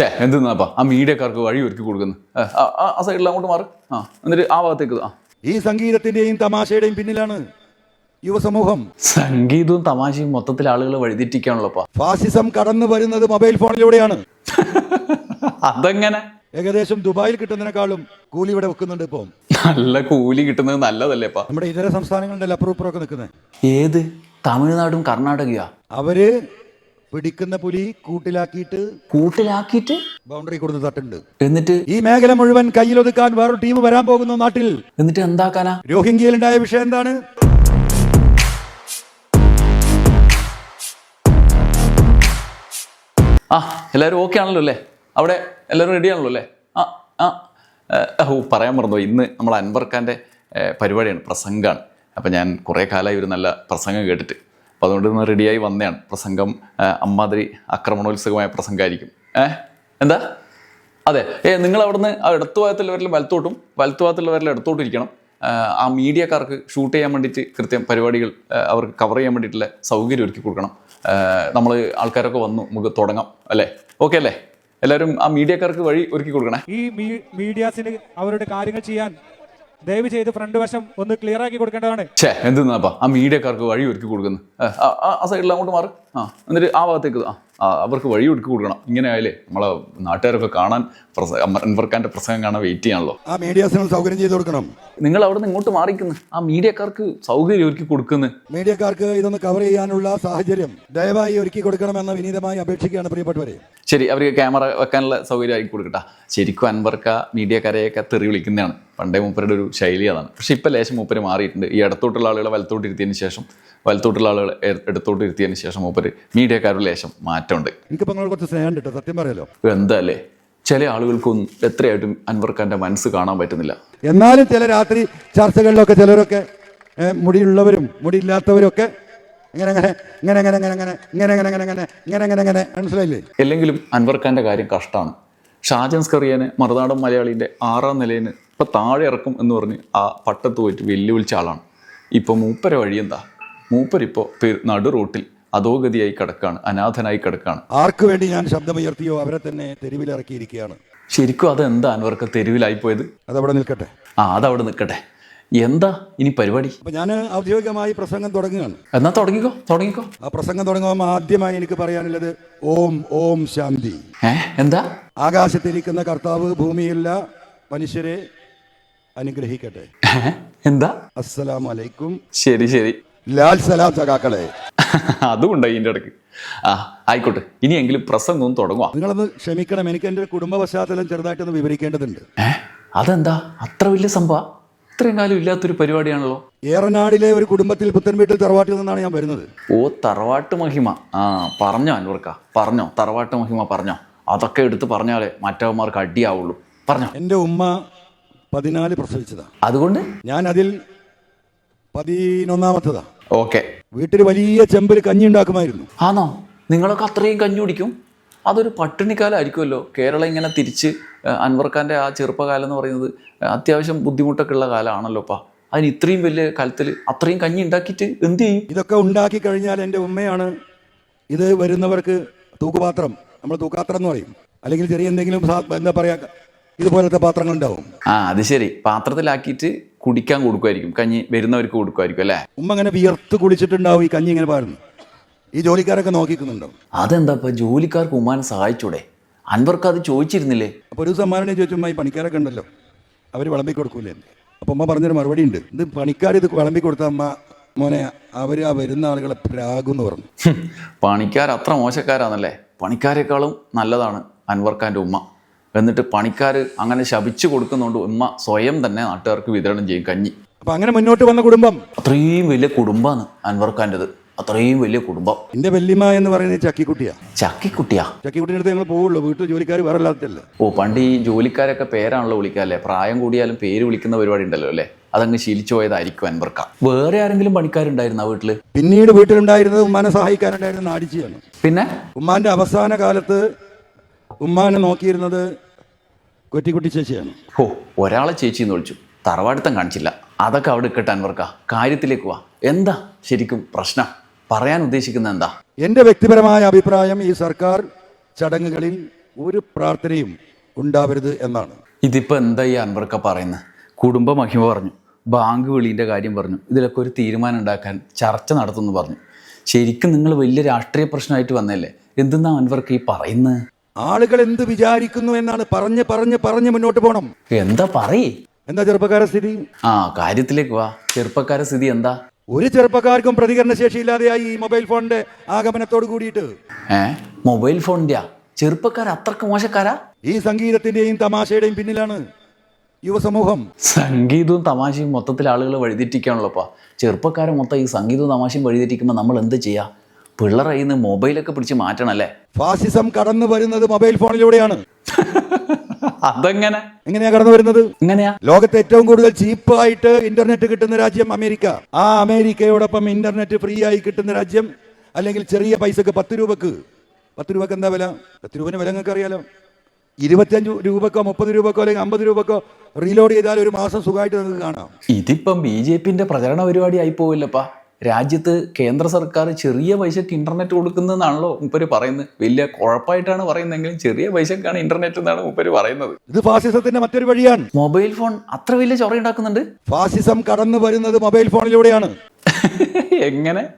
ഛേ എന്തെന്നാപ്പാ ആ മീഡിയക്കാർക്ക് വഴി ഒരുക്കി കൊടുക്കുന്നു. ആ, സൈഡിൽ അങ്ങോട്ട് മാറ്. ആ എന്നിട്ട് ആ ഭാഗത്തേക്ക് ആ. ഈ സംഗീതത്തിന്റെയും തമാശയുടെയും പിന്നിലാണ് യുവസമൂഹം. സംഗീതവും തമാശയും മൊത്തത്തിൽ ആളുകൾ വഴിതെറ്റിക്കാണല്ലോപ്പാ. ഫാസിസം കടന്നു വരുന്നത് മൊബൈൽ ഫോണിലൂടെയാണ്. അതെങ്ങനെ? ഏകദേശം ദുബായിൽ കിട്ടുന്നതിനേക്കാളും കൂലി ഇവിടെ വെക്കുന്നുണ്ട് ഇപ്പം. നല്ല കൂലി കിട്ടുന്നത് നല്ലതല്ലേപ്പാ? നമ്മുടെ ഇതര സംസ്ഥാനങ്ങളുടെ അപ്പുറപ്പുറമൊക്കെ നിൽക്കുന്നത്. ഏത്? തമിഴ്നാടും കർണാടകയാ? അവർ പിടിക്കുന്ന പുലി കൂട്ടിലാക്കിയിട്ട് കൂട്ടിലാക്കിയിട്ട് ബൗണ്ടറി കൊടുത്ത് തട്ടുണ്ട്. എന്നിട്ട് ഈ മേഖല മുഴുവൻ കയ്യിലൊതുക്കാൻ വേറൊരു ടീം വരാൻ പോകുന്നു നാട്ടിൽ. എന്നിട്ട് എന്താക്കാനാ? രോഹിംഗ്യയിലുണ്ടായ വിഷയം എന്താണ്? ആ എല്ലാവരും ഓക്കെ ആണല്ലോ അല്ലേ? അവിടെ എല്ലാവരും റെഡി ആണല്ലോ അല്ലേ? ആ ആ ഓ പറയാൻ മറന്നു ഇന്ന് നമ്മൾ അൻവർ ഖാന്റെ പരിപാടിയാണ് പ്രസംഗമാണ്. അപ്പം ഞാൻ കുറേ കാലമായി ഒരു നല്ല പ്രസംഗം കേട്ടിട്ട്. അപ്പോൾ അതുകൊണ്ട് ഇന്ന് റെഡിയായി വന്നതാണ്. പ്രസംഗം അമ്മാതിരി ആക്രമണോത്സുകമായ പ്രസംഗമായിരിക്കും. ഏ? എന്താ? അതെ. ഏ നിങ്ങൾ അവിടുന്ന് ആ ഇടത്തു വലത്തോട്ടും വലത്തു ഭാഗത്തുള്ളവരിൽ ഇടത്തോട്ടും ഇരിക്കണം. ആ, മീഡിയക്കാർക്ക് ഷൂട്ട് ചെയ്യാൻ വേണ്ടിയിട്ട് കൃത്യം പരിപാടികൾ അവർക്ക് കവർ ചെയ്യാൻ വേണ്ടിയിട്ടുള്ള സൗകര്യം ഒരുക്കി കൊടുക്കണം. നമ്മൾ ആൾക്കാരൊക്കെ വന്നു നമുക്ക് തുടങ്ങാം അല്ലേ? ഓക്കെ അല്ലേ? എല്ലാവരും ആ മീഡിയക്കാർക്ക് വഴി ഒരുക്കി കൊടുക്കണേ. ഈ മീഡിയാസിന് അവരുടെ കാര്യങ്ങൾ ചെയ്യാൻ ദയവ് ചെയ്ത് ഫ്രണ്ട് വശം ഒന്ന് ക്ലിയർ ആക്കി കൊടുക്കേണ്ടതാണ്. ഛേ എന്തെന്നാപ്പാ ആ മീഡിയക്കാർക്ക് വഴി ഒരുക്കി കൊടുക്കുന്നു ആ, സൈഡിൽ അങ്ങോട്ട് മാറ്. ആ എന്നിട്ട് ആ ഭാഗത്തേക്ക് ആ അവർക്ക് വഴി ഒരുക്കി കൊടുക്കണം. ഇങ്ങനെ ആയാലേ നമ്മളെ നാട്ടുകാരൊക്കെ കാണാൻ പ്രസ അൻവർ ഖാന്റെ പ്രസംഗം കാണാൻ വെയിറ്റ് ചെയ്യാണല്ലോ. ആ മീഡിയാസിന് സൗകര്യം ചെയ്ത് കൊടുക്കണം. നിങ്ങൾ അവിടെ നിന്ന് ഇങ്ങോട്ട് മാറിക്കുന്നു. ആ മീഡിയക്കാർക്ക് സൗകര്യം ഒരുക്കി കൊടുക്കുന്നു. മീഡിയക്കാർക്ക് ഇതൊന്ന് കവർ ചെയ്യാനുള്ള സാഹചര്യം ദയവായി ഒരുക്കി കൊടുക്കണമെന്ന് വിനീതമായി അപേക്ഷിക്കുകയാണ് പ്രിയപ്പെട്ടവരെ. ശരി അവർക്ക് ക്യാമറ വെക്കാനുള്ള സൗകര്യം ആക്കി കൊടുക്കട്ടെ. ശരിക്കും അൻവർക്ക മീഡിയക്കാരെയൊക്കെ തെറി വിളിക്കുന്നതാണ്. പണ്ടേ മൂപ്പരുടെ ഒരു ശൈലി അതാണ്. പക്ഷെ ഇപ്പം ലേശം മൂപ്പര് മാറിയിട്ടുണ്ട്. ഈ ഇടത്തോട്ടുള്ള ആളുകളെ വലത്തോട്ട് ഇരുത്തിയതിന് ശേഷം വലത്തോട്ടുള്ള ആളുകളെ എടുത്തോട്ട് ഇടത്തോട്ട് ഇരുത്തിയതിന് ശേഷം മൂപ്പര് മീഡിയക്കാരുടെ ലേശം മാറ്റമുണ്ട്. എനിക്കിപ്പോൾ നിങ്ങൾ കുറച്ച് സ്നേഹം കിട്ടും. സത്യം പറയല്ലോ. എന്താ അല്ലേ ചില ആളുകൾക്കും എത്രയായിട്ടും അൻവർക്കാന്റെ മനസ്സ് കാണാൻ പറ്റുന്നില്ല എന്നാലും ചില രാത്രി ചർച്ചകളിലൊക്കെ ചിലരൊക്കെ മുടിയുള്ളവരും മുടിയില്ലാത്തവരൊക്കെ ഇങ്ങനെ അങ്ങനെ ഇങ്ങനെ ഇങ്ങനെ ഇങ്ങനെ ഇങ്ങനെ ഇങ്ങനെ ഇങ്ങനെ അങ്ങനെ അങ്ങനെ മനസ്സിലായില്ലേ അല്ലെങ്കിലും അൻവർക്കാന്റെ കാര്യം കഷ്ടമാണ് ഷാജൻസ് കറിയനെ മറുനാടൻ മലയാളിന്റെ ആറാം നിലയിൽ ഇപ്പം താഴെ ഇറക്കും എന്ന് പറഞ്ഞ് ആ പട്ടത്ത് പോയിട്ട് വെല്ലുവിളിച്ച ആളാണ് ഇപ്പോൾ മൂപ്പര വഴി എന്താ മൂപ്പരിപ്പോൾ നടു റൂട്ടിൽ അധോഗതിയായി കിടക്കാണ് അനാഥനായി കിടക്കാണ്. ആർക്ക് വേണ്ടി ഞാൻ ശബ്ദമുയർത്തിയോ അവരെ തന്നെ തെരുവിലിറക്കിയിരിക്കുകയാണ്. ശരിക്കും അതെന്താ അൻവർക്ക് തെരുവിലായിപ്പോയത്? അതവിടെ നിൽക്കട്ടെ. ആ അതവിടെ നിൽക്കട്ടെ. എന്താ ഇനി പരിപാടി? അപ്പം ഞാൻ ഔദ്യോഗികമായി പ്രസംഗം തുടങ്ങുകയാണ്. എന്നാ തുടങ്ങിക്കോ തുടങ്ങിക്കോ. ആ പ്രസംഗം തുടങ്ങുമ്പോൾ ആദ്യമായി എനിക്ക് പറയാനുള്ളത് ഓം ഓം ശാന്തി. ഏ എന്താ? ആകാശത്തിരിക്കുന്ന കർത്താവ് ഭൂമിയില്ല മനുഷ്യരെ അനുഗ്രഹിക്കട്ടെ. എന്താ? അസ്സലാം അലൈക്കും. ശരി ശരി. ലാൽ സലാം സഖാക്കളെ. അതും ഉണ്ടായി ഇതിന്റെ ഇടയ്ക്ക്. ആ ആയിക്കോട്ടെ. ഇനിയെങ്കിലും പ്രസംഗം ഒന്ന് തുടങ്ങുക. നിങ്ങളൊന്ന് ക്ഷമിക്കണം. എനിക്ക് എന്റെ കുടുംബ പശ്ചാത്തലം ചെറുതായിട്ടൊന്ന് വിവരിക്കേണ്ടതുണ്ട്. അതെന്താ? അത്ര വലിയ സംഭവം? ഇത്രയും കാലം ഇല്ലാത്തൊരു പരിപാടിയാണല്ലോ. ഏറനാടിലെ ഒരു കുടുംബത്തിൽ പുത്തൻ വീട്ടിൽ തറവാട്ടിൽ നിന്നാണ് ഞാൻ വരുന്നത്. ഓ തറവാട്ട് മഹിമ. ആ പറഞ്ഞോ അൻവർക്ക? പറഞ്ഞോ. തറവാട്ട് മഹിമ പറഞ്ഞോ. അതൊക്കെ എടുത്ത് പറഞ്ഞാലേ മറ്റവന്മാർക്ക് അടിയാവുള്ളൂ. പറഞ്ഞോ. എന്റെ ഉമ്മ പതിനാല് പ്രസവിച്ചതാണ് അതുകൊണ്ട്? ഞാൻ അതിൽ പതിനൊന്നാമത്തതാ. ഓക്കെ. വീട്ടിൽ വലിയ ചെമ്പിൽ കഞ്ഞി ഉണ്ടാക്കുമായിരുന്നു ആണോ? നിങ്ങളൊക്കെ അത്രയും കഞ്ഞി കുടിക്കും? അതൊരു പട്ടിണിക്കാലമായിരിക്കുമല്ലോ കേരളം ഇങ്ങനെ തിരിച്ച് അൻവർക്കാന്റെ അൻവർ ഖാന്റെ ആ ചെറുപ്പകാലം എന്ന് പറയുന്നത് അത്യാവശ്യം ബുദ്ധിമുട്ടൊക്കെ ഉള്ള കാലമാണല്ലോ അപ്പാ അതിന് ഇത്രയും വലിയ കാലത്തിൽ അത്രയും കഞ്ഞി ഉണ്ടാക്കിയിട്ട് എന്ത് ചെയ്യും? ഇതൊക്കെ ഉണ്ടാക്കി കഴിഞ്ഞാൽ എന്റെ ഉമ്മയാണ് ഇത് വരുന്നവർക്ക് തൂക്കുപാത്രം. നമ്മൾ തൂക്കാത്രം എന്ന് പറയും. അല്ലെങ്കിൽ ചെറിയ എന്തെങ്കിലും എന്താ പറയുക ഇതുപോലത്തെ പാത്രങ്ങൾ ഉണ്ടാവും. ആ അത് ശരി. പാത്രത്തിലാക്കിയിട്ട് കുടിക്കാൻ കൊടുക്കുമായിരിക്കും. കഞ്ഞി വരുന്നവർക്ക് കൊടുക്കുമായിരിക്കും അല്ലേ? ഉമ്മ ഇങ്ങനെ വിയർത്ത് കുളിച്ചിട്ടുണ്ടാവും ഈ കഞ്ഞി ഇങ്ങനെ പാടുന്നു ഈ ജോലിക്കാരൊക്കെ നോക്കിക്കുന്നുണ്ടോ അതെന്താ ഇപ്പൊ ജോലിക്കാർക്ക് ഉമ്മാനെ സഹായിച്ചൂടെ? അൻവർക്ക് അത് ചോദിച്ചിരുന്നില്ലേ? അപ്പോൾ ഒരു സമ്മാനം ചോദിച്ചു ഉമ്മ ഈ പണിക്കാരൊക്കെ ഉണ്ടല്ലോ. അവർ വിളമ്പി കൊടുക്കൂലേ? അപ്പോൾ ഉമ്മ പറഞ്ഞൊരു മറുപടി ഉണ്ട്. ഇത് പണിക്കാർ ഇത് വിളമ്പി കൊടുത്ത അമ്മ മോനെ അവർ ആ വരുന്ന ആളുകളെ പ്രാഗുന്ന് പറഞ്ഞു. പണിക്കാർ അത്ര മോശക്കാരാണല്ലേ പണിക്കാരെക്കാളും നല്ലതാണ് അൻവർക്കാന്റെ ഉമ്മ. എന്നിട്ട് പണിക്കാർ അങ്ങനെ ശപിച്ചു കൊടുക്കുന്നതുകൊണ്ട് ഉമ്മ സ്വയം തന്നെ നാട്ടുകാർക്ക് വിതരണം ചെയ്യും കഞ്ഞി. അപ്പൊ അങ്ങനെ മുന്നോട്ട് വന്ന കുടുംബം? അത്രയും വലിയ കുടുംബമാണ് അൻവർ ഖാന്റെത് അത്രയും വലിയ കുടുംബം. എന്റെ വല്യമ്മ എന്ന് പറയുന്നത് ചക്കിക്കുട്ടിയാ. ചക്കിക്കുട്ടിയാ? ചക്കിക്കുട്ടിയുടെ അടുത്ത് ഞങ്ങൾ പോവുള്ളൂ. വീട്ടിൽ ജോലിക്കാർ വേറെ അല്ലാത്തല്ലേ ഓ പണ്ട് ഈ ജോലിക്കാരൊക്കെ പേരാണല്ലോ വിളിക്കാല്ലേ? പ്രായം കൂടിയാലും പേര് വിളിക്കുന്ന പരിപാടി ഉണ്ടല്ലോ അല്ലേ? അതങ്ങ് ശീലിച്ചു പോയതായിരിക്കും അൻവർക്ക. വേറെ ആരെങ്കിലും പണിക്കാരുണ്ടായിരുന്നു ആ വീട്ടിൽ? പിന്നീട് വീട്ടിലുണ്ടായിരുന്നത് ഉമ്മാനെ സഹായിക്കാനുണ്ടായിരുന്ന നാടിച്ചിയാണ് പിന്നെ? ഉമ്മാന്റെ അവസാന കാലത്ത് ഉമ്മാനെ നോക്കിയിരുന്നത് കൊറ്റിക്കുട്ടി ചേച്ചിയാണ്. ഓ ഒരാളെ ചേച്ചി എന്ന് വിളിച്ചു. തറവാടുത്തം കാണിച്ചില്ല. അതൊക്കെ അവിടെ ഇക്കട്ടെ അൻവർക്ക കാര്യത്തിലേക്ക് വാ. എന്താ ശരിക്കും പ്രശ്നം? പറയാൻ ഉദ്ദേശിക്കുന്നത് എന്താ? എന്റെ വ്യക്തിപരമായ അഭിപ്രായം ഈ സർക്കാർ ചടങ്ങുകളിൽ ഒരു പ്രാർത്ഥനയും ഉണ്ടാവരുത് എന്നാണ്. ഇതിപ്പോ എന്താ ഈ അൻവർക്ക പറയുന്നത്? കുടുംബ മഹിമ പറഞ്ഞു. ബാങ്ക് വിളീന്റെ കാര്യം പറഞ്ഞു. ഇതിലൊക്കെ ഒരു തീരുമാനം ഉണ്ടാക്കാൻ ചർച്ച നടത്തുമെന്ന് പറഞ്ഞു. ശരിക്കും നിങ്ങൾ വലിയ രാഷ്ട്രീയ പ്രശ്നമായിട്ട് വന്നല്ലേ എന്തെന്നാ അൻവർക്ക് ഈ പറയുന്നത്? ആളുകൾ എന്ത് വിചാരിക്കുന്നു എന്നാണ് പറഞ്ഞ് പറഞ്ഞ് പറഞ്ഞ് മുന്നോട്ട് പോകണം എന്താ പറയേ? എന്താ ചെറുപ്പക്കാര സ്ഥിതി? ആ കാര്യത്തിലേക്ക് വാ. ചെറുപ്പക്കാരെ സ്ഥിതി എന്താ? ഒരു ചെറുപ്പക്കാർക്കും പ്രതികരണ ശേഷിയില്ലാതെയായി ഈ മൊബൈൽ ഫോണിന്റെ ആഗമനത്തോട് കൂടിയിട്ട്. ഏ? മൊബൈൽ ഫോണിന്റെയാ? ചെറുപ്പക്കാർ അത്രയ്ക്ക് മോശക്കാരാ? ഈ സംഗീതത്തിന്റെയും തമാശയുടെയും പിന്നിലാണ് യുവസമൂഹം. സംഗീതവും തമാശയും മൊത്തത്തിൽ ആളുകൾ വഴിതെറ്റിക്കാണല്ലോപ്പാ ചെറുപ്പക്കാരെ മൊത്തം ഈ സംഗീതവും തമാശയും വഴിതെറ്റിക്കുമ്പോൾ നമ്മൾ എന്ത് ചെയ്യാ? പിള്ളേരെ കയ്യിൽ നിന്ന് മൊബൈലൊക്കെ പിടിച്ച് മാറ്റണം അല്ലേ ഫാസിസം കടന്നു വരുന്നത് മൊബൈൽ ഫോണിലൂടെയാണ്. അതെങ്ങനെ? എങ്ങനെയാ കടന്നു വരുന്നത്? എങ്ങനെയാ? ലോകത്തെ ഏറ്റവും കൂടുതൽ ചീപ്പായിട്ട് ഇന്റർനെറ്റ് കിട്ടുന്ന രാജ്യം അമേരിക്ക. ആ അമേരിക്കയോടൊപ്പം ഇന്റർനെറ്റ് ഫ്രീ ആയി കിട്ടുന്ന രാജ്യം അല്ലെങ്കിൽ ചെറിയ പൈസക്ക് പത്ത് രൂപക്ക്. പത്ത് രൂപക്ക് എന്താ വില? പത്ത് രൂപന് വില നിങ്ങൾക്ക് അറിയാലോ. ഇരുപത്തിയഞ്ച് രൂപക്കോ മുപ്പത് രൂപക്കോ അല്ലെങ്കിൽ അമ്പത് രൂപക്കോ റീലോഡ് ചെയ്താൽ ഒരു മാസം സുഖമായിട്ട് നിങ്ങൾക്ക് കാണാം. ഇതിപ്പം ബി ജെ പിന്റെ പ്രചരണ പരിപാടി ആയി പോവില്ലപ്പാ. രാജ്യത്ത് കേന്ദ്ര സർക്കാർ ചെറിയ പൈസക്ക് ഇന്റർനെറ്റ് കൊടുക്കുന്നതെന്നാണല്ലോ മുപ്പര് പറയുന്നത്. വലിയ കുഴപ്പമായിട്ടാണ് പറയുന്നതെങ്കിലും ചെറിയ പൈസക്കാണ് ഇന്റർനെറ്റ് എന്നാണ് മുപ്പര് പറയുന്നത്. ഇത് ഫാസിസത്തിന്റെ മറ്റൊരു വഴിയാണ്. മൊബൈൽ ഫോൺ അത്ര വലിയ ചൊറയുണ്ടാക്കുന്നുണ്ട് ഫാസിസം കടന്നു വരുന്നത് മൊബൈൽ ഫോണിലൂടെയാണ്. എങ്ങനെ?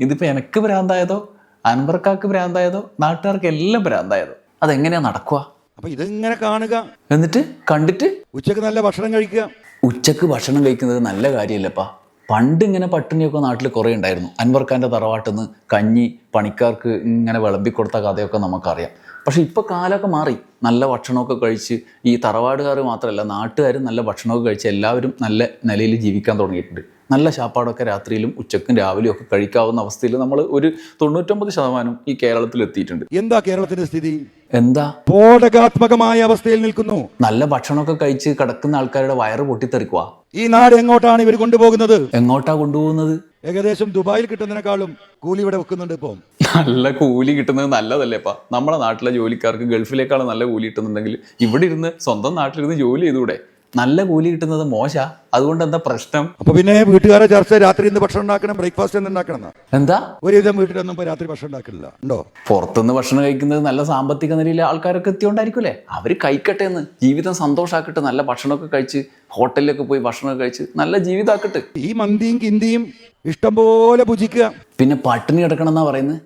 ഇതിപ്പോ എനക്ക് ഭ്രാന്തായതോ? അൻവർക്കാക്ക് ഭ്രാന്തായതോ? നാട്ടുകാർക്ക് എല്ലാം ഭ്രാന്തായതോ? അതെങ്ങനെയാ നടക്കുക അപ്പൊ ഇതിങ്ങനെ കാണുക. എന്നിട്ട് കണ്ടിട്ട്? ഉച്ചയ്ക്ക് നല്ല ഭക്ഷണം കഴിക്കുക. ഉച്ചയ്ക്ക് ഭക്ഷണം കഴിക്കുന്നത് നല്ല കാര്യമല്ലപ്പാ. പണ്ട് ഇങ്ങനെ പട്ടിണിയൊക്കെ നാട്ടിൽ കുറേ ഉണ്ടായിരുന്നു. അൻവർക്കാന്റെ തറവാട്ടിൽ നിന്ന് കഞ്ഞി പണിക്കാർക്ക് ഇങ്ങനെ വിളമ്പി കൊടുത്ത കഥയൊക്കെ നമുക്കറിയാം. പക്ഷേ ഇപ്പോൾ കാലമൊക്കെ മാറി. നല്ല ഭക്ഷണമൊക്കെ കഴിച്ച് ഈ തറവാടുകാർ മാത്രമല്ല നാട്ടുകാരും നല്ല ഭക്ഷണമൊക്കെ കഴിച്ച് എല്ലാവരും നല്ല നിലയിൽ ജീവിക്കാൻ തുടങ്ങിയിട്ടുണ്ട്. നല്ല ശാപ്പാടൊക്കെ രാത്രിയിലും ഉച്ചക്കും രാവിലെയും ഒക്കെ കഴിക്കാവുന്ന അവസ്ഥയിൽ നമ്മൾ ഒരു തൊണ്ണൂറ്റൊമ്പത് ശതമാനം ഈ കേരളത്തിൽ എത്തിയിട്ടുണ്ട്. എന്താ കേരളത്തിന്റെ സ്ഥിതി? എന്താ? ബോധകാത്മകമായ അവസ്ഥയിൽ നിൽക്കുന്നു. നല്ല ഭക്ഷണമൊക്കെ കഴിച്ച് കിടക്കുന്ന ആൾക്കാരുടെ വയറ് പൊട്ടിത്തെറിക്കുക ഈ നാട് എങ്ങോട്ടാണ് ഇവർ കൊണ്ടുപോകുന്നത്? എങ്ങോട്ടാ കൊണ്ടുപോകുന്നത്? ഏകദേശം ദുബായിൽ കിട്ടുന്നതിനേക്കാളും കൂലി ഇവിടെ വെക്കുന്നുണ്ട് ഇപ്പം. നല്ല കൂലി കിട്ടുന്നത് നല്ലതല്ലേ നല്ലതല്ലേപ്പാ നമ്മുടെ നാട്ടിലെ ജോലിക്കാർക്ക് ഗൾഫിലേക്കാളും നല്ല കൂലി കിട്ടുന്നുണ്ടെങ്കിൽ ഇവിടെ ഇരുന്ന് സ്വന്തം നാട്ടിലിരുന്ന് ജോലി ചെയ്തുകൂടെ നല്ല കൂലി കിട്ടുന്നത് മോശ. അതുകൊണ്ട് എന്താ പ്രശ്നം? അപ്പൊ പിന്നെ വീട്ടുകാരെ ചർച്ച രാത്രി ഇന്ന് ഭക്ഷണം ഉണ്ടാക്കണം ബ്രേക്ക്ഫാസ്റ്റ് എന്ന് ഉണ്ടാക്കണം. എന്താ? ഒരുവിധം വീട്ടിലൊന്നും ഇപ്പൊ രാത്രി ഭക്ഷണം ഉണ്ടാക്കില്ല ഉണ്ടോ? പുറത്തുനിന്ന് ഭക്ഷണം കഴിക്കുന്നത് നല്ല സാമ്പത്തിക നിലയിലെ ആൾക്കാരൊക്കെ എത്തിയോണ്ടായിരിക്കുമല്ലേ അവർ കഴിക്കട്ടെ എന്ന്. ജീവിതം സന്തോഷാക്കട്ടെ നല്ല ഭക്ഷണമൊക്കെ കഴിച്ച് ഹോട്ടലിലൊക്കെ പോയി ഭക്ഷണമൊക്കെ കഴിച്ച് നല്ല ജീവിതമാക്കട്ടെ. ഈ മന്തിയും കിന്തിയും ഇഷ്ടംപോലെ പൂജിക്കുക ഭുജിക്കുക. പിന്നെ പട്ടിണി കിടക്കണം എന്നാ പറയുന്നത്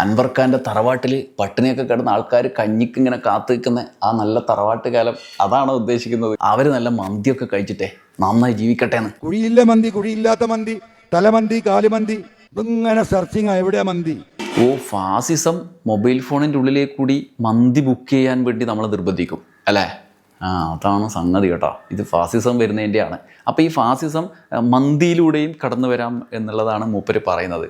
അൻവർഖാന്റെ തറവാട്ടിൽ പട്ടിണിയൊക്കെ കിടന്ന ആൾക്കാർ കഞ്ഞിക്ക് ഇങ്ങനെ കാത്തു നിൽക്കുന്ന ആ നല്ല തറവാട്ട് കാലം അതാണോ ഉദ്ദേശിക്കുന്നത്. അവർ നല്ല മന്തിയൊക്കെ കഴിച്ചിട്ടേ നന്നായി ജീവിക്കട്ടെ എന്ന് കുഴിയില്ല മന്തി കുഴിയില്ലാത്ത മന്തി തലമന്തി കാലുമന്തി ഇങ്ങനെ സെർച്ചിങ് എവിടെയാ മന്തി? ഓ ഫാസിസം മൊബൈൽ ഫോണിന്റെ ഉള്ളിലേക്ക് കൂടി മന്തി ബുക്ക് ചെയ്യാൻ വേണ്ടി നമ്മൾ നിർബന്ധിക്കും അല്ലേ? ആ അതാണ് സംഗതി കേട്ടോ. ഇത് ഫാസിസം വരുന്നതിന്റെയാണ് അപ്പോൾ ഈ ഫാസിസം മന്തിയിലൂടെയും കടന്നു വരാം എന്നുള്ളതാണ് മൂപ്പര് പറയുന്നത്.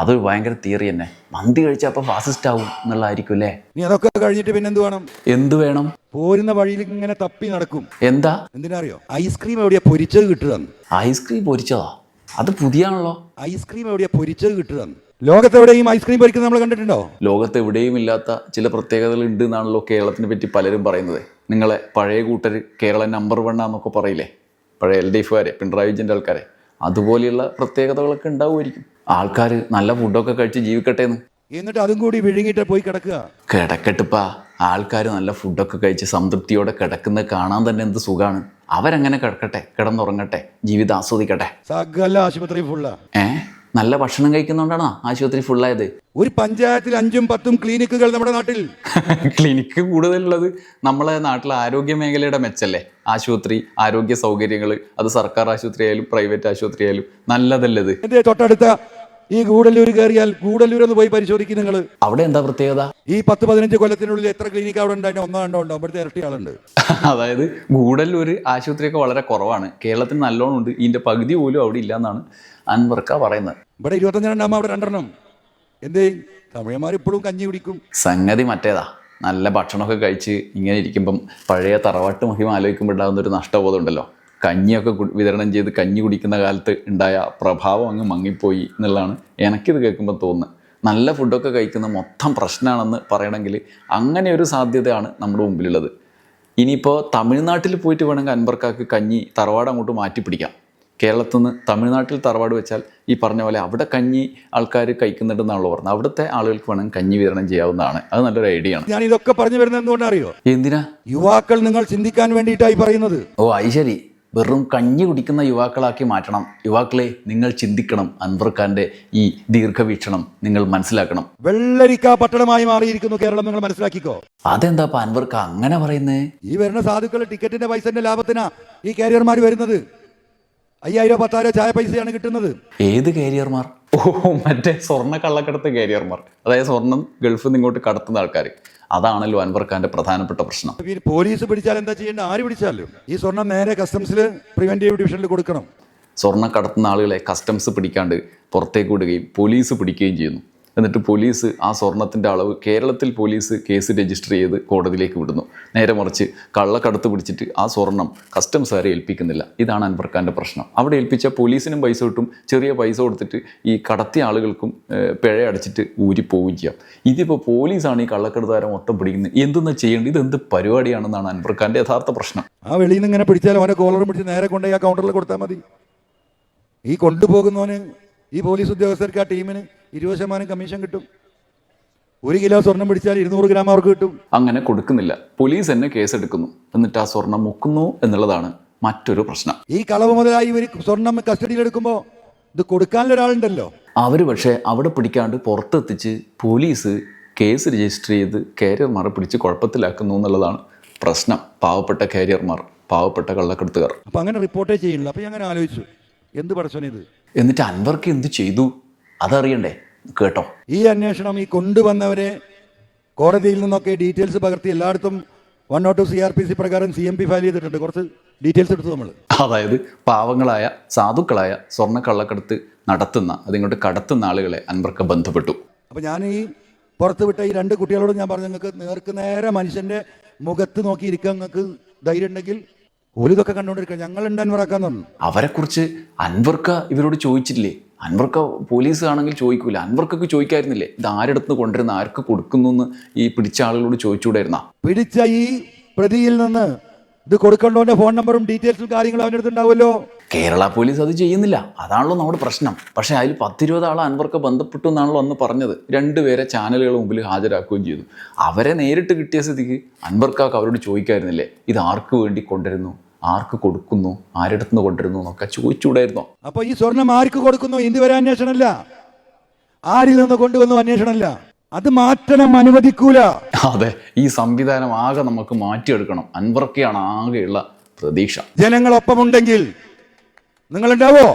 അത് ഭയങ്കര തിയറി തന്നെ. മന്തി കഴിച്ചാൽ അപ്പൊ ഫാസിസ്റ്റ് ആവും എന്നുള്ളതായിരിക്കും അല്ലേ നീ അതൊക്കെ കഴിഞ്ഞിട്ട് പിന്നെ എന്ത് വേണം? എന്ത് വേണം? പോരുന്ന വഴിയിൽ ഇങ്ങനെ തപ്പി നടക്കും. എന്താ? എന്തിനാ അറിയോ? ഐസ്ക്രീം എവിടെയാ പൊരിച്ചത് കിട്ടുകയെന്ന്. ഐസ്ക്രീം പൊരിച്ചതാ? അത് പുതിയാണല്ലോ. ഐസ്ക്രീം എവിടെയാ പൊരിച്ചത് കിട്ടുകയെന്ന്. ലോകത്തെവിടെയും ഐസ്ക്രീം പൊരിക്കുന്നത് നമ്മൾ കണ്ടിട്ടുണ്ടോ? ലോകത്ത് എവിടെയും ഇല്ലാത്ത ചില പ്രത്യേകതകൾ ഉണ്ട് എന്നാണല്ലോ കേരളത്തിനെ പറ്റി പലരും പറയുന്നത്. നിങ്ങളെ പഴയ കൂട്ടർ കേരള നമ്പർ വൺ ആന്നൊക്കെ പറയില്ലേ? പഴയ എൽ ഡി എഫുകാരെ പിണറായി വിജയന്റെ ആൾക്കാരെ. അതുപോലെയുള്ള പ്രത്യേകതകളൊക്കെ ഉണ്ടാവുമായിരിക്കും. ആൾക്കാർ നല്ല ഫുഡൊക്കെ കഴിച്ച് ജീവിക്കട്ടെ എന്ന് എന്നിട്ട് അതും കൂടി വിഴുങ്ങിട്ട് പോയി കിടക്കുക. കിടക്കട്ടിപ്പാ ആൾക്കാർ നല്ല ഫുഡൊക്കെ കഴിച്ച് സംതൃപ്തിയോടെ കിടക്കുന്നത് കാണാൻ തന്നെ എന്ത് സുഖമാണ് അവരങ്ങനെ കിടക്കട്ടെ കിടന്നുറങ്ങട്ടെ ജീവിതം ആസ്വദിക്കട്ടെ. സകല ആശുപത്രി ഫുള്ളാ ഏ? നല്ല ഭക്ഷണം കഴിക്കുന്നോണ്ടാണ് ആശുപത്രി ഫുള്ളായത് ഒരു പഞ്ചായത്തിൽ അഞ്ചും പത്തും ക്ലിനിക്കുകൾ നമ്മുടെ നാട്ടിൽ. ക്ലിനിക്ക് കൂടുതലുള്ളത് നമ്മളെ നാട്ടിലെ ആരോഗ്യ മേഖലയുടെ മെച്ചല്ലേ? ആശുപത്രി ആരോഗ്യ സൗകര്യങ്ങൾ അത് സർക്കാർ ആശുപത്രി ആയാലും പ്രൈവറ്റ് ആശുപത്രി ആയാലും നല്ലതല്ലത്. എന്റെ തൊട്ടടുത്ത ഈ ഗൂഡല്ലൂർ കയറിയാൽ ഗൂഡല്ലൂർ ഒന്ന് പോയി പരിശോധിക്കും നിങ്ങൾ അവിടെ എന്താ പ്രത്യേകത? ഈ പത്ത് പതിനഞ്ച് കൊല്ലത്തിനുള്ളിൽ എത്ര ക്ലിനിക്ക് അവിടെ ഉണ്ടായിട്ട് ഒന്നോ രണ്ടോ ഉണ്ടോ? അവിടുത്തെ ഇരട്ടി ആളുണ്ട്. അതായത് ഗൂഡല്ലൂർ ആശുപത്രിയൊക്കെ വളരെ കുറവാണ്. കേരളത്തിൽ നല്ലോണം ഉണ്ട്. ഇതിന്റെ പകുതി പോലും അവിടെ ഇല്ല എന്നാണ് അൻവർക്ക പറയുന്നത്. ഇവിടെ ഇരുപത്തഞ്ചെണ്ണം അവിടെ രണ്ടെണ്ണം. എന്തേ? തമിഴന്മാർ ഇപ്പോഴും കഞ്ഞി കുടിക്കും. സംഗതി മറ്റേതാ. നല്ല ഭക്ഷണമൊക്കെ കഴിച്ച് ഇങ്ങനെ ഇരിക്കുമ്പം പഴയ തറവാട്ട് മഹിമ ആലോചിക്കുമ്പോൾ ഉണ്ടാകുന്ന ഒരു നഷ്ടബോധം ഉണ്ടല്ലോ. കഞ്ഞിയൊക്കെ വിതരണം ചെയ്ത് കഞ്ഞി കുടിക്കുന്ന കാലത്ത് ഉണ്ടായ പ്രഭാവം അങ്ങ് മങ്ങിപ്പോയി എന്നുള്ളതാണ് എനിക്കിത് കേൾക്കുമ്പോൾ തോന്നുന്നത്. നല്ല ഫുഡൊക്കെ കഴിക്കുന്ന മൊത്തം പ്രശ്നമാണെന്ന് പറയണമെങ്കിൽ അങ്ങനെ ഒരു സാധ്യതയാണ് നമ്മുടെ മുമ്പിലുള്ളത്. ഇനിയിപ്പോൾ തമിഴ്നാട്ടിൽ പോയിട്ട് വേണമെങ്കിൽ അൻബർക്കാക്ക് കഞ്ഞി തറവാട് അങ്ങോട്ട് മാറ്റി പിടിക്കാം കേരളത്തിൽ നിന്ന് തമിഴ്നാട്ടിൽ തറവാട് വെച്ചാൽ ഈ പറഞ്ഞ പോലെ അവിടെ കഞ്ഞി ആൾക്കാർ കഴിക്കുന്നുണ്ടെന്നാണല്ലോ പറഞ്ഞത്. അവിടുത്തെ ആളുകൾക്ക് വേണം കഞ്ഞി വിതരണം ചെയ്യാവുന്നതാണ്. അത് നല്ലൊരു ഐഡിയ ആണ്. ഞാൻ ഇതൊക്കെ പറഞ്ഞു വരുന്നത് എന്തുകൊണ്ട് അറിയോ? എന്തിനാ? യുവാക്കൾ നിങ്ങൾ ചിന്തിക്കാൻ വേണ്ടിയിട്ടായി പറയുന്നത്. ഓ അത് ശരി. വെറും കഞ്ഞി കുടിക്കുന്ന യുവാക്കളാക്കി മാറ്റണം. യുവാക്കളെ നിങ്ങൾ ചിന്തിക്കണം. അൻവർ ഖാന്റെ ഈ ദീർഘവീക്ഷണം നിങ്ങൾ മനസ്സിലാക്കണം. വെള്ളരിക്ക പട്ടണമായി മാറിയിരിക്കുന്നു കേരളം. നിങ്ങൾ മനസ്സിലാക്കിക്കോ. അതെന്താ അൻവർ ഖാൻ അങ്ങനെ പറയുന്നേ? ഈ വരുന്ന സാധുക്കൾ ടിക്കറ്റിന്റെ പൈസന്റെ ലാഭത്തിനാ ഈ കാരിയർമാർ വരുന്നത്. അയ്യായിരം പത്തായിരം ചായ പൈസയാണ് കിട്ടുന്നത്. ഏത് കാരിയർമാർ? ഓ മറ്റേ സ്വർണ കള്ളക്കടത്ത് കാരിയർമാർ. അതായത് സ്വർണം ഗൾഫിൽ നിന്ന് ഇങ്ങോട്ട് കടത്തുന്ന ആൾക്കാർ അതാണല്ലോ അൻവർ ഖാന്റെ പ്രധാനപ്പെട്ട പ്രശ്നം. പോലീസ് പിടിച്ചാൽ എന്താ ചെയ്യേണ്ട ആര് പിടിച്ചാലും. ഈ സ്വർണം നേരെ കസ്റ്റംസിൽ പ്രിവെന്റീവ് ഡിവിഷനിൽ കൊടുക്കണം. സ്വർണം കടത്തുന്ന ആളുകളെ കസ്റ്റംസ് പിടിക്കാണ്ട് പുറത്തേക്ക് വിടുകയും പോലീസ് പിടിക്കുകയും ചെയ്യുന്നു. എന്നിട്ട് പോലീസ് ആ സ്വർണത്തിന്റെ അളവ് കേരളത്തിൽ പോലീസ് കേസ് രജിസ്റ്റർ ചെയ്ത് കോടതിയിലേക്ക് വിടുന്നു. നേരെ മറിച്ച് കള്ളക്കടത്ത് പിടിച്ചിട്ട് ആ സ്വർണം കസ്റ്റംസുകാരെ ഏൽപ്പിക്കുന്നില്ല. ഇതാണ് അൻവർ പ്രശ്നം. അവിടെ ഏൽപ്പിച്ച പോലീസിനും പൈസ കിട്ടും. ചെറിയ പൈസ കൊടുത്തിട്ട് ഈ കടത്തിയ ആളുകൾക്കും പിഴ അടച്ചിട്ട് ഊരിപ്പോവുകയും ചെയ്യാം. ഇതിപ്പോൾ പോലീസാണ് ഈ കള്ളക്കടത്തുകാരെ മൊത്തം പിടിക്കുന്നത്. എന്തെന്നാ ചെയ്യേണ്ടത്? ഇത് എന്ത് പരിപാടിയാണെന്നാണ് അൻവർ യഥാർത്ഥ പ്രശ്നം. ആ വെളിയിൽ നിന്ന് ഇങ്ങനെ പിടിച്ചാൽ അവനെ കോളറും പിടിച്ച് നേരെ കൊണ്ടുപോയി ആ കൗണ്ടറിൽ കൊടുത്താൽ മതി. ഈ കൊണ്ടുപോകുന്നവന് ഈ പോലീസ് ഉദ്യോഗസ്ഥർക്ക് ആ ടീമിന് ഇരുപത് ശതമാനം കമ്മീഷൻ കിട്ടും. ഒരു കിലോ സ്വർണം പിടിച്ചാൽ ഇരുന്നൂറ് ഗ്രാം അവർക്ക് കിട്ടും. അങ്ങനെ കൊടുക്കുന്നില്ല. പോലീസ് തന്നെ കേസെടുക്കുന്നു. എന്നിട്ട് ആ സ്വർണം മുക്കുന്നു എന്നുള്ളതാണ് മറ്റൊരു പ്രശ്നം. ഈ കളവ് മുതലായി ഇവർ സ്വർണം കസ്റ്റഡിയിൽ എടുക്കുമ്പോൾ ഇത് കൊടുക്കാനുള്ള ഒരാളുണ്ടല്ലോ. അവർ പക്ഷേ അവിടെ പിടിക്കാണ്ട് പുറത്തെത്തിച്ച് പോലീസ് കേസ് രജിസ്റ്റർ ചെയ്ത് കാരിയർമാരെ പിടിച്ച് കുഴപ്പത്തിലാക്കുന്നു എന്നുള്ളതാണ് പ്രശ്നം. പാവപ്പെട്ട കാരിയർമാർ പാവപ്പെട്ട കള്ളക്കെടുത്തുകാർ. അപ്പം അങ്ങനെ റിപ്പോർട്ടേ ചെയ്യുന്നില്ല. അപ്പം ഞാൻ അങ്ങനെ ആലോചിച്ചു. എന്ത് പ്രശ്നം ഇത്? എന്നിട്ട് അൻവർക്ക് എന്ത് ചെയ്തു? അതറിയണ്ടേ? കേട്ടോ. ഈ അന്വേഷണം ഈ കൊണ്ടുവന്നവരെ കോടതിയിൽ നിന്നൊക്കെ ഡീറ്റെയിൽസ് പകർത്തി എല്ലായിടത്തും one nought two C R P C പ്രകാരം സി എം പി ഫയൽ ചെയ്തിട്ടുണ്ട്. കുറച്ച് ഡീറ്റെയിൽസ് എടുത്തു നമ്മൾ അതായത് പാവങ്ങളായ സാധുക്കളായ സ്വർണ കള്ളക്കടത്ത് നടത്തുന്ന അതിങ്ങോട്ട് കടത്തുന്ന ആളുകളെ അൻവർക്ക് ബന്ധപ്പെട്ടു. അപ്പോൾ ഞാൻ ഈ പുറത്ത് വിട്ട ഈ രണ്ട് കുട്ടികളോട് ഞാൻ പറഞ്ഞു നിങ്ങൾക്ക് നേർക്ക് നേരെ മനുഷ്യന്റെ മുഖത്ത് നോക്കി ഇരിക്കാൻ നിങ്ങൾക്ക് ധൈര്യം ഉണ്ടെങ്കിൽ ഒരു ഇതൊക്കെ കണ്ടുകൊണ്ടിരിക്കുക. ഞങ്ങൾ ഉണ്ടാക്കാൻ പറഞ്ഞു. അവരെക്കുറിച്ച് അൻവർക്ക ഇവരോട് ചോദിച്ചില്ലേ അൻവർക്ക പോലീസ് ആണെങ്കിൽ ചോദിക്കൂല. അൻവർക്കൊക്കെ ചോദിക്കായിരുന്നില്ലേ ഇത് ആരെടുത്ത് കൊണ്ടുവരുന്ന ആർക്ക് കൊടുക്കുന്നു എന്ന് ഈ പിടിച്ച ആളുകളോട് ചോദിച്ചുകൂടായിരുന്ന? പിടിച്ച ഈ പ്രതിയിൽ നിന്ന് ഇത് കൊടുക്കേണ്ടവന്റെ ഫോൺ നമ്പറും ഡീറ്റെയിൽസും കാര്യങ്ങളും അവന്റെ അടുത്തുണ്ടാവുമല്ലോ കേരള പോലീസ് അത് ചെയ്യുന്നില്ല. അതാണല്ലോ നമ്മുടെ പ്രശ്നം. പക്ഷേ അതിൽ പത്തിരുപത് ആൾ അൻവർക്ക് ബന്ധപ്പെട്ടു എന്നാണല്ലോ അന്ന് പറഞ്ഞത്. രണ്ടുപേരെ ചാനലുകൾ മുമ്പിൽ ഹാജരാക്കുകയും ചെയ്തു. അവരെ നേരിട്ട് കിട്ടിയ സ്ഥിതിക്ക് അൻവർക്കാക്ക് അവരോട് ചോദിക്കായിരുന്നില്ലേ ഇത് ആർക്ക് വേണ്ടി കൊണ്ടുവരുന്നു? ആർക്ക് കൊടുക്കുന്നു? ആരുടെ നിന്ന് കൊണ്ടുവരുന്നു എന്നൊക്കെ ചോദിച്ചുകൂടായിരുന്നോ? അപ്പോൾ ഈ സ്വർണം ആർക്ക് കൊടുക്കുന്നു? ഇതുവരെ അന്വേഷണമല്ല. ആരിൽ നിന്ന് കൊണ്ടുവന്നു അന്വേഷണമല്ല. അത് മാറ്റണം അനുവദിക്കൂല. അതെ ഈ സംവിധാനം ആകെ നമുക്ക് മാറ്റിയെടുക്കണം. അൻവർക്കെയാണ് ആകെയുള്ള പ്രതീക്ഷ. ജനങ്ങളൊപ്പമുണ്ടെങ്കിൽ നിങ്ങൾ ഉണ്ടാവോ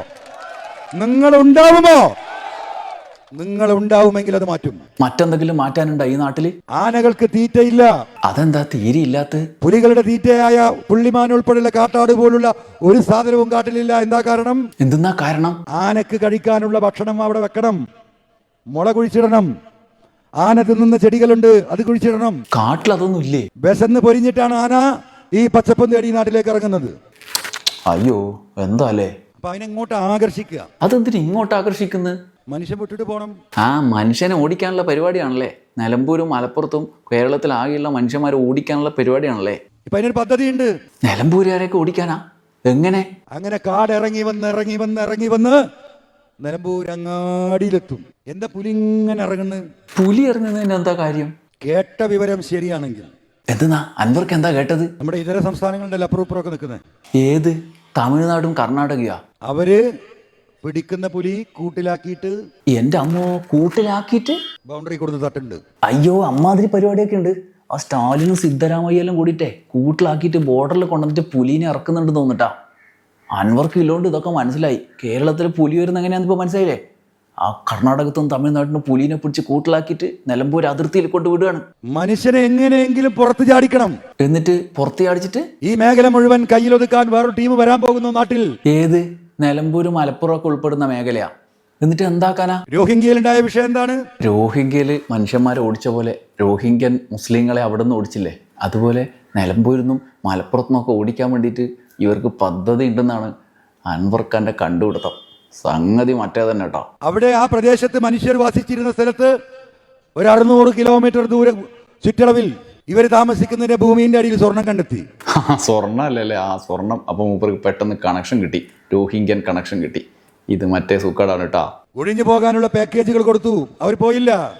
നിങ്ങൾ ഉണ്ടാവുമെങ്കിൽ അത് മാറ്റും. മറ്റെന്തെങ്കിലും മാറ്റാനുണ്ടോ ഈ നാട്ടിൽ ആനകൾക്ക് തീറ്റയില്ല. അതെന്താ തീരെയില്ലാത്ത പുലികളുടെ തീറ്റയായ പുള്ളിമാൻ ഉൾപ്പെടെയുള്ള കാട്ടാട് പോലുള്ള ഒരു സാധനവും കാട്ടിലില്ല. എന്താ കാരണം? എന്തെന്നാ കാരണം? ആനക്ക് കഴിക്കാനുള്ള ഭക്ഷണം അവിടെ വെക്കണം. മുള കുഴിച്ചിടണം. ആന തിന്നുന്ന ചെടികളുണ്ട് അത് കുഴിച്ചിടണം. കാട്ടിൽ അതൊന്നും ഇല്ലേ? വിശന്ന് പൊരിഞ്ഞിട്ടാണ് ആന ഈ പച്ചപ്പം തേടി നാട്ടിലേക്ക് ഇറങ്ങുന്നത്. അയ്യോ എന്താ അല്ലേ? അപ്പൊ അതിനെങ്ങോട്ട് ആകർഷിക്കുക? അതെന്തിനു ഇങ്ങോട്ട് ആകർഷിക്കുന്നത് മനുഷ്യൻ വിട്ടിട്ട് പോകണം ആ മനുഷ്യനെ ഓടിക്കാനുള്ള പരിപാടിയാണല്ലേ? നിലമ്പൂരും മലപ്പുറത്തും കേരളത്തിൽ ആകെയുള്ള മനുഷ്യന്മാരെ ഓടിക്കാനുള്ള പരിപാടിയാണല്ലേ? ഇപ്പൊ അതിനൊരു പദ്ധതിയുണ്ട്. നിലമ്പൂരുകാരെയൊക്കെ ഓടിക്കാനാ? എങ്ങനെ? അങ്ങനെ കാട് ഇറങ്ങി വന്ന് ഇറങ്ങി വന്ന് ഇറങ്ങി വന്ന് നിലമ്പൂരങ്ങാടിയിലെത്തും. എന്താ പുലി ഇങ്ങനെ ഇറങ്ങുന്നത് പുലി ഇറങ്ങുന്നതിന് എന്താ കാര്യം? കേട്ട വിവരം ശരിയാണെങ്കിൽ. എന്തെന്നാ അൻവർക്ക് എന്താ കേട്ടത്? നമ്മുടെ ഇതര സംസ്ഥാനങ്ങളുടെ അപ്പുറം ഇപ്പുറമൊക്കെ നിൽക്കുന്നത് ഏത്? തമിഴ്നാടും കർണാടകയാ? അവർ പിടിക്കുന്ന പുലി കൂട്ടിലാക്കിയിട്ട് എന്റെ അമ്മോ കൂട്ടിലാക്കിയിട്ട്? ബൗണ്ടറി കൊടുത്ത് തട്ടുണ്ട്. അയ്യോ അമ്മാതിരി പരിപാടിയൊക്കെ ഉണ്ട്. ആ സ്റ്റാലിനും സിദ്ധരാമയ്യെല്ലാം കൂടിയിട്ടേ കൂട്ടിലാക്കിയിട്ട് ബോർഡറിൽ കൊണ്ടുവന്നിട്ട് പുലിനെ ഇറക്കുന്നുണ്ട് തോന്നിട്ടാ അൻവർക്ക് ഇല്ലോണ്ട് ഇതൊക്കെ മനസ്സിലായി. കേരളത്തിൽ പുലി വരുന്ന എങ്ങനെയാണെന്ന് ഇപ്പോൾ മനസ്സിലായില്ലേ? ആ കർണാടകത്തും തമിഴ്നാട്ടിനും പുലിനെ പിടിച്ച് കൂട്ടിലാക്കിയിട്ട് നിലമ്പൂർ അതിർത്തിയിൽ കൊണ്ടുവിടുകയാണ്. മനുഷ്യനെ എങ്ങനെയെങ്കിലും പുറത്ത് ചാടിക്കണം. എന്നിട്ട് പുറത്ത് ചാടിച്ചിട്ട്? ഈ മേഖല മുഴുവൻ കയ്യിലൊതുക്കാൻ വേറൊരു ടീം വരാൻ പോകുന്നു നാട്ടിൽ. ഏത്? നിലമ്പൂർ മലപ്പുറം ഒക്കെ ഉൾപ്പെടുന്ന മേഖലയാ. എന്നിട്ട് എന്താക്കാനാ? രോഹിംഗ്യയിലുണ്ടായ വിഷയം എന്താണ്? രോഹിംഗ്യയിൽ മനുഷ്യന്മാരെ ഓടിച്ച പോലെ രോഹിംഗ്യൻ മുസ്ലിങ്ങളെ അവിടെ നിന്ന് ഓടിച്ചില്ലേ? അതുപോലെ നിലമ്പൂരിൽ നിന്നും മലപ്പുറത്തു നിന്നൊക്കെ ഓടിക്കാൻ വേണ്ടിയിട്ട് ഇവർക്ക് പദ്ധതി ഉണ്ടെന്നാണ് അൻവർ ഖാന്റെ കണ്ടുപിടുത്തം. സംഗതി മറ്റേ തന്നെ കേട്ടോ. അവിടെ ആ പ്രദേശത്ത് മനുഷ്യർ വസിച്ചിരുന്ന സ്ഥലത്ത് ഒരു അറുന്നൂറ് കിലോമീറ്റർ ദൂരെ ചുറ്റളവിൽ ഇവർ താമസിക്കുന്നതിന്റെ ഭൂമിന്റെ അടിയിൽ സ്വർണം കണ്ടെത്തി. സ്വർണം അല്ലേ? ആ സ്വർണം അപ്പം മൂപ്പർക്ക് പെട്ടെന്ന് കണക്ഷൻ കിട്ടി. രോഹിംഗ്യൻ കണക്ഷൻ കിട്ടി. ഇത് മറ്റേ സൂക്കാടാണ് കേട്ടാ ഒഴിഞ്ഞു പോകാനുള്ള പാക്കേജുകൾ കൊടുത്തു. അവർ പോയില്ല.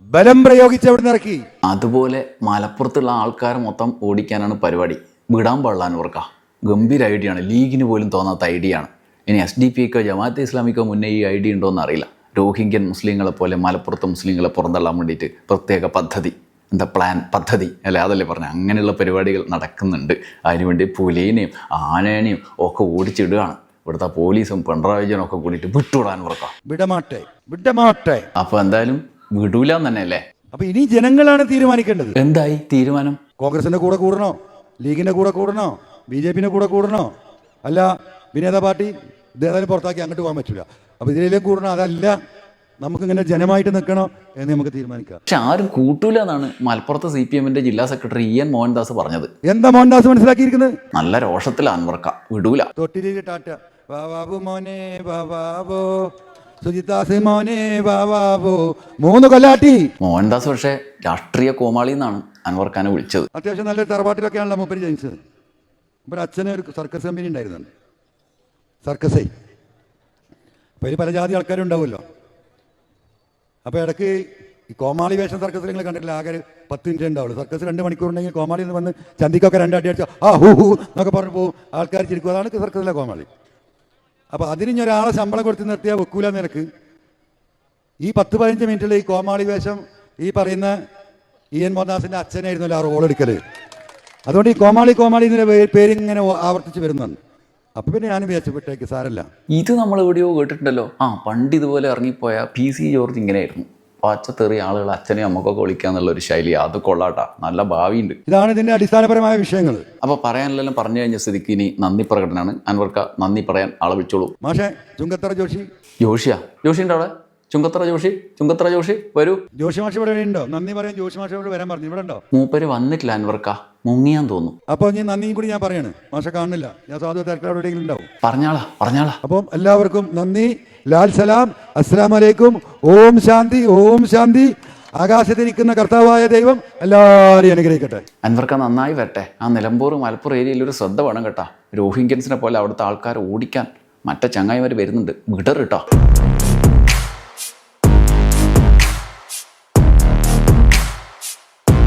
ബലം പ്രയോഗിച്ച് അവിടെ ഇറക്കി. അതുപോലെ മലപ്പുറത്തുള്ള ആൾക്കാരെ മൊത്തം ഓടിക്കാനാണ് പരിപാടി. വിടാൻ പാടില്ല ഓർക്ക. ഗംഭീര ഐഡിയ ആണ്. ലീഗിന് പോലും തോന്നാത്ത ഐഡിയ ആണ്. ഇനി എസ് ഡി പി ഒക്കെ ജമാഅത്തെ ഇസ്ലാമിക്കോ മുന്നേ ഈ ഐഡിയ ഉണ്ടോ എന്ന് അറിയില്ല. രോഹിംഗ്യൻ മുസ്ലിങ്ങളെ പോലെ മലപ്പുറത്തെ മുസ്ലിങ്ങളെ പുറന്തള്ളാൻ വേണ്ടിയിട്ട് പ്രത്യേക പദ്ധതി. എന്താ പ്ലാൻ പദ്ധതി അല്ലെ? അതല്ലേ പറഞ്ഞ. അങ്ങനെയുള്ള പരിപാടികൾ നടക്കുന്നുണ്ട്. അതിനുവേണ്ടി പുലീനെയും ആനേനെയും ഒക്കെ ഓടിച്ചിടുകയാണ്. ഇവിടുത്തെ പോലീസും പിണറായി വിജയനും ഒക്കെ കൂടിയിട്ട് വിട്ടുവിടാൻ ഉറക്കാം. വിടമാട്ടെ വിടമാട്ടെ. അപ്പോൾ എന്തായാലും വിടൂല തന്നെ അല്ലേ അപ്പൊ ഇനി ജനങ്ങളാണ് തീരുമാനിക്കേണ്ടത്. എന്തായി തീരുമാനം? കോൺഗ്രസിന്റെ കൂടെ കൂടണോ? ലീഗിന്റെ കൂടെ കൂടണോ? ബി ജെ പിന്റെ കൂടെ കൂടണോ? അല്ല വിനേത പാർട്ടി ഇദ്ദേഹത്തിന് പുറത്താക്കി അങ്ങോട്ട് പോകാൻ പറ്റില്ല അപ്പൊ ഇതിലേക്ക് കൂടണോ? അതല്ല. നമുക്കിങ്ങനെ ജനമായിട്ട് നിൽക്കണോ എന്ന് നമുക്ക് തീരുമാനിക്കാം. പക്ഷെ ആരും കൂട്ടൂല എന്നാണ് മലപ്പുറത്ത് സി പി എമ്മിന്റെ ജില്ലാ സെക്രട്ടറി ഇ എൻ മോഹൻദാസ് പറഞ്ഞത്. എന്താ മോഹൻദാസ് മനസ്സിലാക്കിയിരിക്കുന്നത് നല്ല രോഷത്തിൽ അൻവർക്ക. വിടൂല. തൊട്ടിലി ടാറ്റ. വാ ബാബു മോനെ വാ ബാബോ സുജിത്താസ് മോനെ ബാബോ മൂന്ന് കൊല്ലാട്ടി. മോഹൻദാസ് പക്ഷേ രാഷ്ട്രീയ കോമാളി എന്നാണ് അൻവർക്കാനെ വിളിച്ചത്. അത്യാവശ്യം നല്ലൊരു തറവാട്ടിലൊക്കെയാണല്ലോ മൂപ്പര് ജനിച്ചത്. മൂപ്പര് അച്ഛന് ഒരു സർക്കസ് കമ്പനി ഉണ്ടായിരുന്നു സർക്കസേ. അപ്പോൾ പല ജാതി ആൾക്കാരുണ്ടാവുമല്ലോ. അപ്പോൾ ഇടയ്ക്ക് ഈ കോമാളി വേഷം സർക്കസിൽ നിങ്ങൾ കണ്ടിട്ടില്ല ആകെ പത്ത് മിനിറ്റ് ഉണ്ടാവുള്ളൂ. സർക്കസ് രണ്ട് മണിക്കൂർ ഉണ്ടെങ്കിൽ കോമാളി എന്ന് വന്ന് ചന്തിക്കൊക്കെ രണ്ടടി അടിച്ച് ആ ഹൂ ഹൂ എന്നൊക്കെ പറഞ്ഞു പോകും. ആൾക്കാർ ചിരിക്കും. അതാണ് സർക്കസിലെ കോമാളി. അപ്പോൾ അതിന് ഒരാളെ ശമ്പളം കൊടുത്ത് നിർത്തിയാൽ വെക്കൂല നിനക്ക്. ഈ പത്ത് പതിനഞ്ച് മിനിറ്റിൽ ഈ കോമാളി വേഷം ഈ പറയുന്ന ഇ എൻ മോഹൻദാസിന്റെ അച്ഛനായിരുന്നല്ലോ ആ റോൾ എടുക്കൽ. അതുകൊണ്ട് ഈ കോമാളി കോമാളി എന്നൊരു പേര് ഇങ്ങനെ ഓ- ആവർത്തിച്ച് വരുന്നുണ്ട്. അപ്പൊ പിന്നെ ഞാൻ വിചാരിച്ചപ്പെട്ടേക്ക് സാരല്ല. ഇത് നമ്മൾ എവിടെയോ കേട്ടിട്ടുണ്ടല്ലോ. ആ പണ്ട് ഇതുപോലെ ഇറങ്ങിപ്പോയ പി സി ജോർജ് ഇങ്ങനെയായിരുന്നു. പച്ചത്തെറിയ ആളുകൾ അച്ഛനെയും അമ്മക്കൊക്കെ വിളിക്കാന്നുള്ള ഒരു ശൈലി. അത് കൊള്ളാട്ടാ. നല്ല ഭാവിയുണ്ട്. ഇതാണ് ഇതിന്റെ അടിസ്ഥാനപരമായ വിഷയങ്ങൾ അപ്പൊ പറയാനെല്ലാം പറഞ്ഞു കഴിഞ്ഞ സ്ഥിതിക്ക് ഇനി നന്ദി പ്രകടനമാണ് അൻവർക്ക നന്ദി പറയാൻ ആളെ വിളിച്ചോളൂ. മാഷെ ചുങ്കത്തറ ജോഷി. ജോഷിയാ? ജോഷിന്റെ അവിടെ? ചുങ്കത്തറ ജോഷി ചുങ്കത്ര ജോഷി വരൂ. ജോഷി മാഷ് ഇവിടെ ഉണ്ടോ നന്ദി പറയാൻ ജോഷി മാഷ് ഇവിടെ വരാൻ പറഞ്ഞു. ഇവിടെ ഉണ്ടോ മൂപ്പര് വന്നിട്ടില്ല അൻവർക്ക. മുങ്ങിയാൻ തോന്നുന്നു. അപ്പൊ ഞാൻ നന്ദിയും കൂടി ഞാൻ പറയാണ്. മാഷ കാണുന്നില്ല. ഞാൻ സാധു തിരക്കിലവിടെ എവിടെയെങ്കിലും ഉണ്ടാവും. പറഞ്ഞാളാ പറഞ്ഞാളാ. അപ്പം എല്ലാവർക്കും നന്ദി. ലാൽ സലാം. അസ്സലാം വലൈക്കും ഓം ശാന്തി ഓം ശാന്തി. ആകാശത്തിരിക്കുന്ന കർത്താവായ ദൈവം എല്ലാവരെയും അനുഗ്രഹിക്കട്ടെ. അൻവർക്ക നന്നായി വരട്ടെ. ആ നിലമ്പൂർ മലപ്പുറം ഏരിയയിൽ ഒരു ശ്രദ്ധ വേണം കേട്ടാ. രോഹിംഗ്യൻസിനെ പോലെ അവിടുത്തെ ആൾക്കാർ ഓടിക്കാൻ. മറ്റേ ചങ്ങായിമാർ വരുന്നുണ്ട്. വിടർ കേട്ടോ.